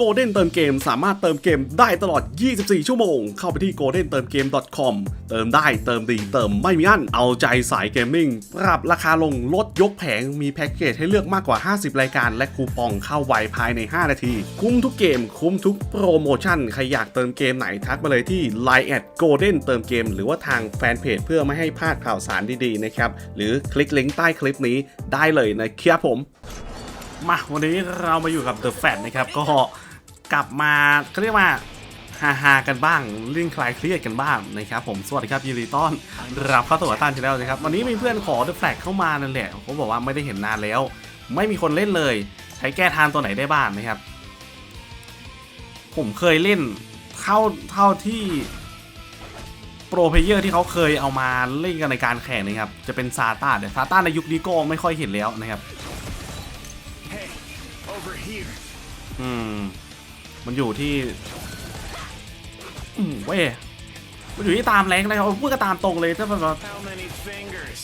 Golden เติมเกมสามารถเติมเกมได้ตลอด 24 ชั่วโมง เข้าไปที่ golden เติมเกม .com เติมได้เติมดีเติมไม่มีอั้น เอาใจสายเกมมิ่ง ปรับราคาลงลดยกแผง มีแพ็กเกจให้เลือกมากกว่า 50 รายการ และคูปองเข้าไวภายใน 5 นาที คุ้มทุกเกม คุ้มทุกโปรโมชั่น ใครอยากเติมเกมไหนทักมาเลยที่ Line แอด Golden เติมเกม หรือว่าทางแฟนเพจเพื่อไม่ให้พลาดข่าวสารดีๆนะครับ หรือคลิกลิงก์ใต้คลิปนี้ได้เลยนะครับผม มาวันนี้เรามาอยู่กับ The Fat นะครับก็ กลับมาเขาเรียกว่าฮาฮาๆกันบ้างเรื่องคลายเครียดกันบ้างนะครับผมสวัสดีครับยินดีต้อนรับเข้าสู่อัตันชาแนลนะครับวันนี้มีเพื่อนขอ The Fat เข้ามานั่นแหละเขาบอกว่าไม่ได้เห็นนานแล้ว ไม่มีคนเล่นเลย ใช้แก้ทางตัวไหนได้บ้างนะครับ ผมเคยเล่นเท่าเท่าที่โปรเพลเยอร์ที่เขาเคยเอามาเล่นกันในการแข่งนะครับจะเป็นซาต้าแต่ซาต้าในยุคนี้ก็ไม่ค่อยเห็นแล้วนะครับ Hey, over here. อืม มันอยู่ที่อืมเว้ยมันอยู่ที่ตามแรงนะครับพูดกันตามตรงเลยถ้าแบบว่า How many fingers?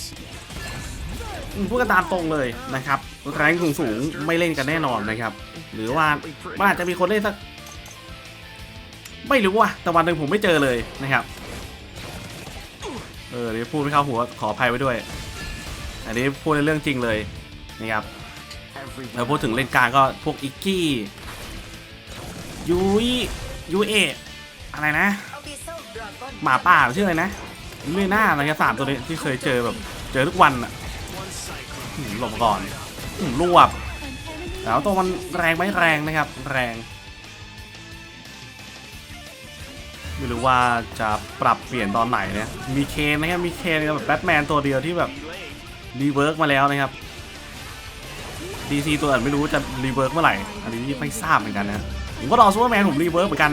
อืมพูดกันตามตรงเลยนะครับแรงสูงสูงไม่เล่นกันแน่นอนนะครับ หรือว่ามันอาจจะมีคนเล่นสัก ไม่รู้ว่ะแต่วันหนึ่งผมไม่เจอเลยนะครับ เออเดี๋ยวพูดไม่เข้าหัวขออภัยไว้ด้วย อันนี้พูดในเรื่องจริงเลยนะครับแล้วพูดถึงเล่นกลางก็พวกอิกกี้ ยุยยูเออะไรนะ หมาป่าชื่ออะไรนะไม่น่าอะไรกันสามตัวนี้ที่เคยเจอแบบ เจอทุกวันอะหลบก่อนรวบแล้วตัวมันแรงไหมแรงนะครับ แรง ไม่รู้ว่าจะปรับเปลี่ยนตอนไหนเนี่ย มีเคนนะครับ มีเคนแบบแบทแมนตัวเดียวที่แบบรีเวิร์กมาแล้วนะครับ DC ตัวอื่นไม่รู้จะรีเวิร์กเมื่อไหร่ อันนี้ไม่ทราบเหมือนกันนะ ผมก็รอซูเปอร์แมนผมรีเวิร์กเหมือนกัน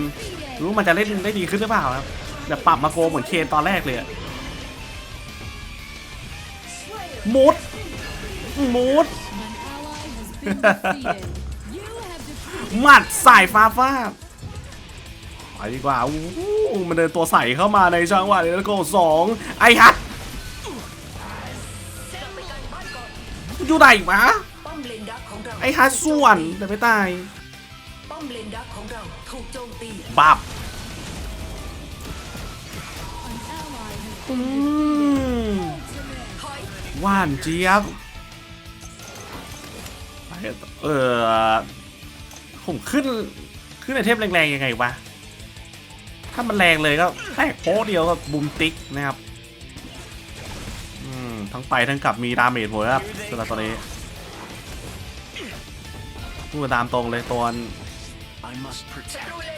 รู้มันจะเล่นได้ดีขึ้นหรือเปล่าครับแบบปรับมาโกเหมือนเคนตอนแรกเลยมุดมุดหมัดสายฟ้าฟาดไปดีกว่าอู้หูมันเดินตัวใสเข้ามาในจังหวะนี้แล้วก็สองไอ้ฮัทอยู่ไหนวะไอ้ฮัทส่วนแต่ไม่ตาย ป้อมเลนดักของเราถูกโจมตีบับ an ally has อืมถอยว่านเจี๊ยบไปเออผมขึ้นขึ้นไอเทมแรงๆยังไงวะ ถ้ามันแรงเลยก็แตกโป๊ะเดียวก็บุมติ๊กนะครับ อืม ทั้งไปทั้งกลับมีดาเมจหมดครับสำหรับตัวนี้พูดตามตรงเลยตัว I must protect.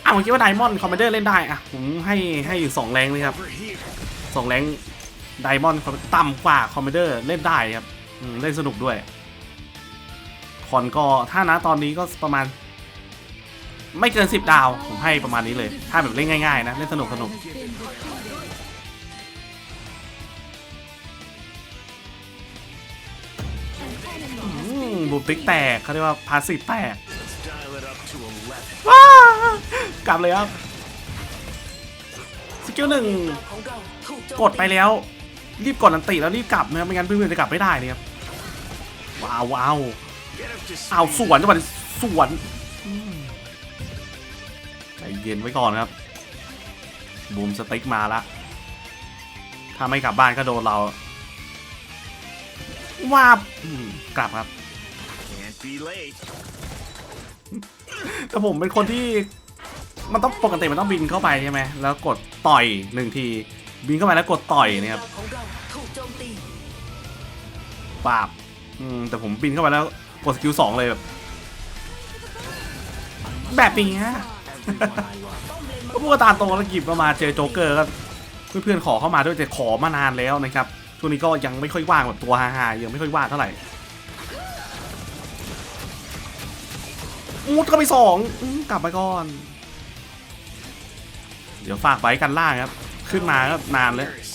อ้าวผมคิดว่าไดมอนด์คอมมานเดอร์เล่นได้อะผมให้ให้อยู่สองแรงเลยครับสองแรงไดมอนด์ต่ำกว่าคอมมานเดอร์เล่นได้ครับอืมเล่นสนุกด้วยคอนก็ถ้านะตอนนี้ก็ประมาณ ไม่เกิน 10 ดาว ผมให้ประมาณนี้เลย ถ้าแบบเล่นง่าย ๆ นะ เล่นสนุกสนุกอืมบูมติ๊กแตกเขาเรียกว่าพาสซีฟแตก กลับเลยครับสกิลหนึ่งของเราถูกโจมตีกดไปแล้ว รีบกดอันติแล้วรีบกลับนะครับไม่งั้นเพื่อนๆจะกลับไม่ได้เลยครับว้าวว้าว Get up to เอา speed. สวนจังหวะนี้สวนอืมใจเย็นไว้ก่อนครับบูมสติ๊กมาละถ้าไม่กลับบ้านก็โดนเราว้าบอืมกลับครับ Can't be late. แต่ผมเป็นคนที่ มันต้องปกติมันต้องบินเข้าไปใช่ไหมแล้วกดต่อยหนึ่งที บินเข้าไปแล้วกดต่อยเนะครับาปาบอืมแต่ผมบินเข้าไปแล้วกดสกิลสองเลยแบบแบบนี้ฮะก็พูดกันตามตรงแล้วกิบมาเจอโจ๊กเกอร์ก็เพื่อนๆขอเข้ามาด้วยแต่ขอมานานแล้วนะครับช่วงนี้ก็ยังไม่ค่อยว่างแบบตัวฮาๆยังไม่ค่อยว่างเท่าไหร่มุดก็ไปสองกลับไปก่อน เดี๋ยวฝากไว้กันล่างครับ ขึ้นมาก็นานเลย Fingers.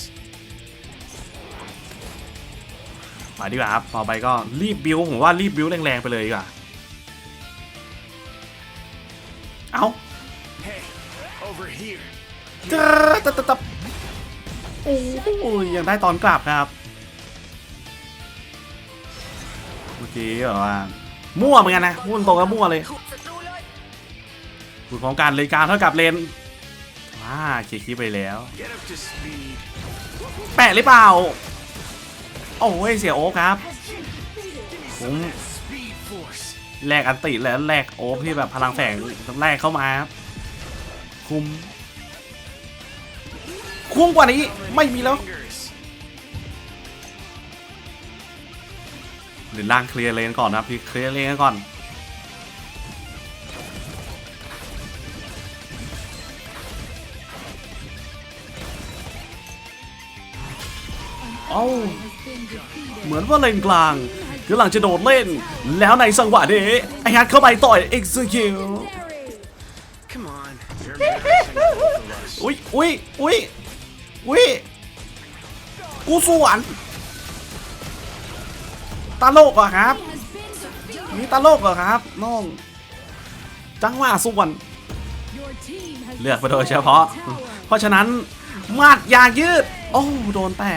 ไปดีกว่าครับ ต่อไปก็รีบบิวผมว่ารีบบิวแรงๆไปเลยดีกว่า เอาจะจะจะจะโอ้ยยังได้ตอนกลับครับ เมื่อกี้แบบว่า มั่วเหมือนกันนะพูดตรงๆแล้วมั่วเลยถูกศัตรูเลยสูตรของการเลนกางเท่ากับเลน ว้าเคลียร์คลิปไปแล้ว แปะหรือเปล่า โอ้ยเสียโอ๊คครับผมแลกอันติแล้วแลกโอ๊คที่แบบพลังแฝงแลกเข้ามาครับ คุ้ม คุ้มกว่านี้ไม่มีแล้วหรือล่างเคลียร์เลนก่อนนะครับพี่เคลียร์เลนก่อน เอ้า has been defeated. เหมือนว่าเลนกลางคือหลังจะโดดเล่น แล้วในสังหวะนี้ไอฮัทเข้าไปต่อย execute Come on. You're embarrassing both of us. อุ้ยอุ้ยอุ้ยอุ้ยกูสวนตาโลกเหรอครับ Has been defeated. นี่ตาโลกเหรอครับน้องจังหวะสวน Your team has เลือกไปโดยเฉพาะ destroyed a tower. เพราะฉะนั้นมาดยายืด โอ้โดนแต่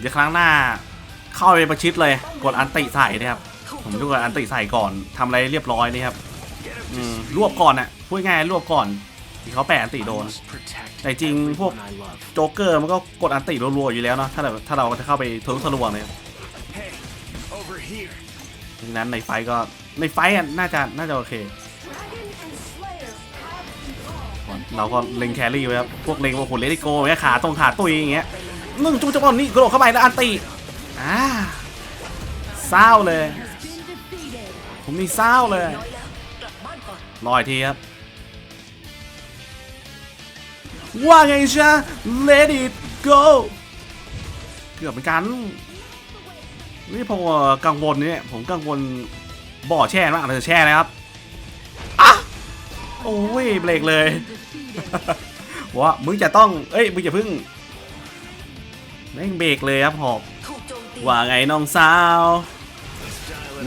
เดี๋ยวครั้งหน้าเข้าไปประชิดเลย กดอันติใส่นะครับ ผมดูกดอันติใส่ก่อนทำอะไรเรียบร้อยนี่ครับอืมรวบก่อนอะพูดง่ายรวบก่อนที่เขาแปะอันติโดน แต่จริงพวกโจ๊กเกอร์มันก็กดอันติรัวๆอยู่แล้วเนาะถ้าเราถ้าเราจะเข้าไปทะลุทะลวงเนี่ยดังนั้นในไฟก็ในไฟอะน่าจะน่าจะโอเค เราก็เล็งแครี่ไว้ครับพวกเล็งว่าหุ่นเลติโก้ไว้ขาตรงขาตุยอย่างเงี้ย นึ่งจุ๊บจังหวะนี้กระโดดเข้าไปแล้วอันติอ่าเศร้าเลย ผมนี่เศร้าเลยลอยทีครับ ว่าไงจ๊ะ let it go เกือบเหมือนกัน นี่พอกังวลเนี่ยผมกังวลบ่อแช่มากเลยแช่นะครับอะโอ้ยเบรกเลยว่ามึงจะต้อง เอ้ย มึงจะพึ่ง แม่งเบรกเลยครับหอกว่าไงน้องสาว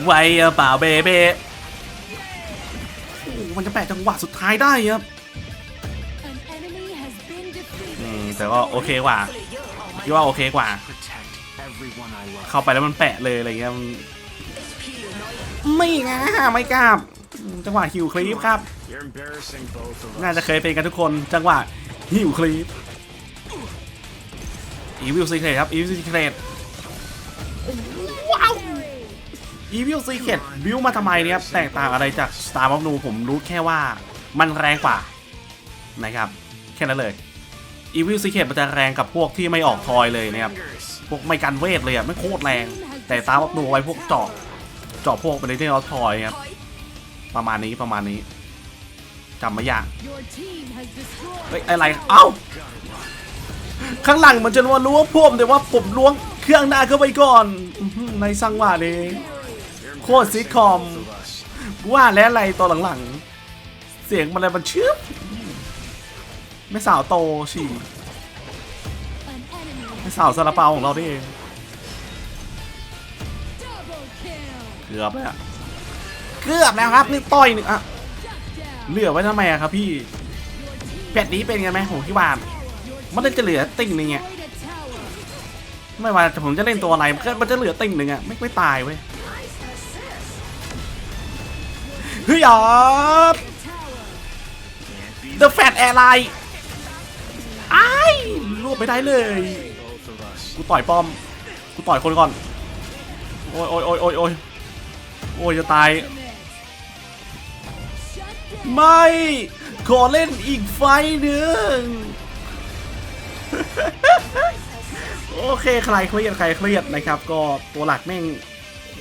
ไวเปล่าเบเบ้โอ้มันจะแปะจังหวะสุดท้ายได้ครับแต่ก็โอเคกว่าคิดว่าโอเคกว่า เข้าไปแล้วมันแปะเลยอะไรเงี้ยมัน HP เหลือน้อยไม่งะไม่กล้าจังหวะฮิวคลีปครับ น่าจะเคยเป็นกันทุกคนจังหวะฮิวคลีป อีวิลซีเครตครับอีวิลซีเครตว้าวอีวิลซีเครตบิวมาทำไมเนี่ยครับแตกต่างอะไรจาก Star of Nu ผมรู้แค่ว่ามันแรงกว่านะครับ แค่นั้นเลยอีวิลซีเครตมันจะแรงกับพวกที่ไม่ออกทอยเลยนะครับ Fingers. พวกไม่กันเวทเลยอะไม่โคตรแรง แต่ตามอนูไว้พวกเจาะเจาะพวกเป็นที่เราทอยครับถอยประมาณนี้ประมาณนี้จำไม่ยาก Your team has destroyed. เฮ้ยอะไร เอ้า ข้างหลังมันจะว่าล้วงผมแต่ว่าผมล้วงเครื่องหน้าเข้าไปก่อนในสังหวะนี้ You're โคตรซิทคอมว่าแล้วอะไรตอนหลังๆ เสียงมันอะไรมันเชื่อไม่สาวโตฉี่ไม่สาวซาลาเปาของเรานี่เองเกือบแล้วเกือบแล้วครับนี่ต่อยหนึ่งอะเหลือไว้ทำไมอะครับพี่แพทนี้เป็นไงไหมผมคิดว่า มันจะเหลือติ่งหนึงอะ destroyed a tower. ไม่ว่าผมจะเล่นตัวอะไรมันก็มันจะเหลือติ่งหนึ่งอะไม่ไม่ตายเว้ยเฮ้ยอ๋อ The Fat Airline ไอ้รวบไม่ได้เลย กูต่อยป้อม กูต่อยคนก่อน โอ้ยโอ้ยโอ้ยโอ้ยโอ้ยโอ้ยจะตาย ไม่ ขอเล่นอีกไฟหนึ่ง โอเคใครเครียดใครเครียดนะครับ ก็ตัวหลักแม่ง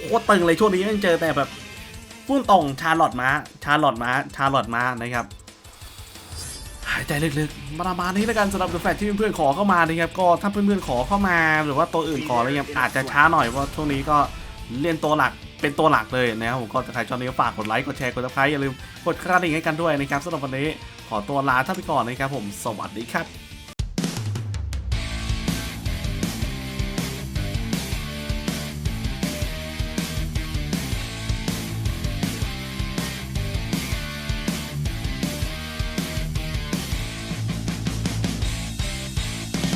โคตรตึงเลยช่วงนี้แม่งเจอแต่แบบพุ่นตรงชาร์ลอตมาชาร์ลอตมาชาร์ลอตมานะครับหายใจลึกๆประมาณนี้แล้วกันสำหรับแฟนที่เพื่อนๆขอเข้ามานะครับก็ถ้าเพื่อนๆขอเข้ามาหรือว่าตัวอื่นขออะไรเงี้ยอาจจะช้าหน่อยเพราะช่วงนี้ก็เล่นตัวหลักเป็นตัวหลักเลยนะครับผมก็ใครชอบนี้ฝากกดไลค์กดแชร์กดซับสไครต์อย่าลืมกดกระดิ่งให้กันด้วยนะครับสำหรับวันนี้ขอตัวลาท่านไปก่อนนะครับผมสวัสดีครับ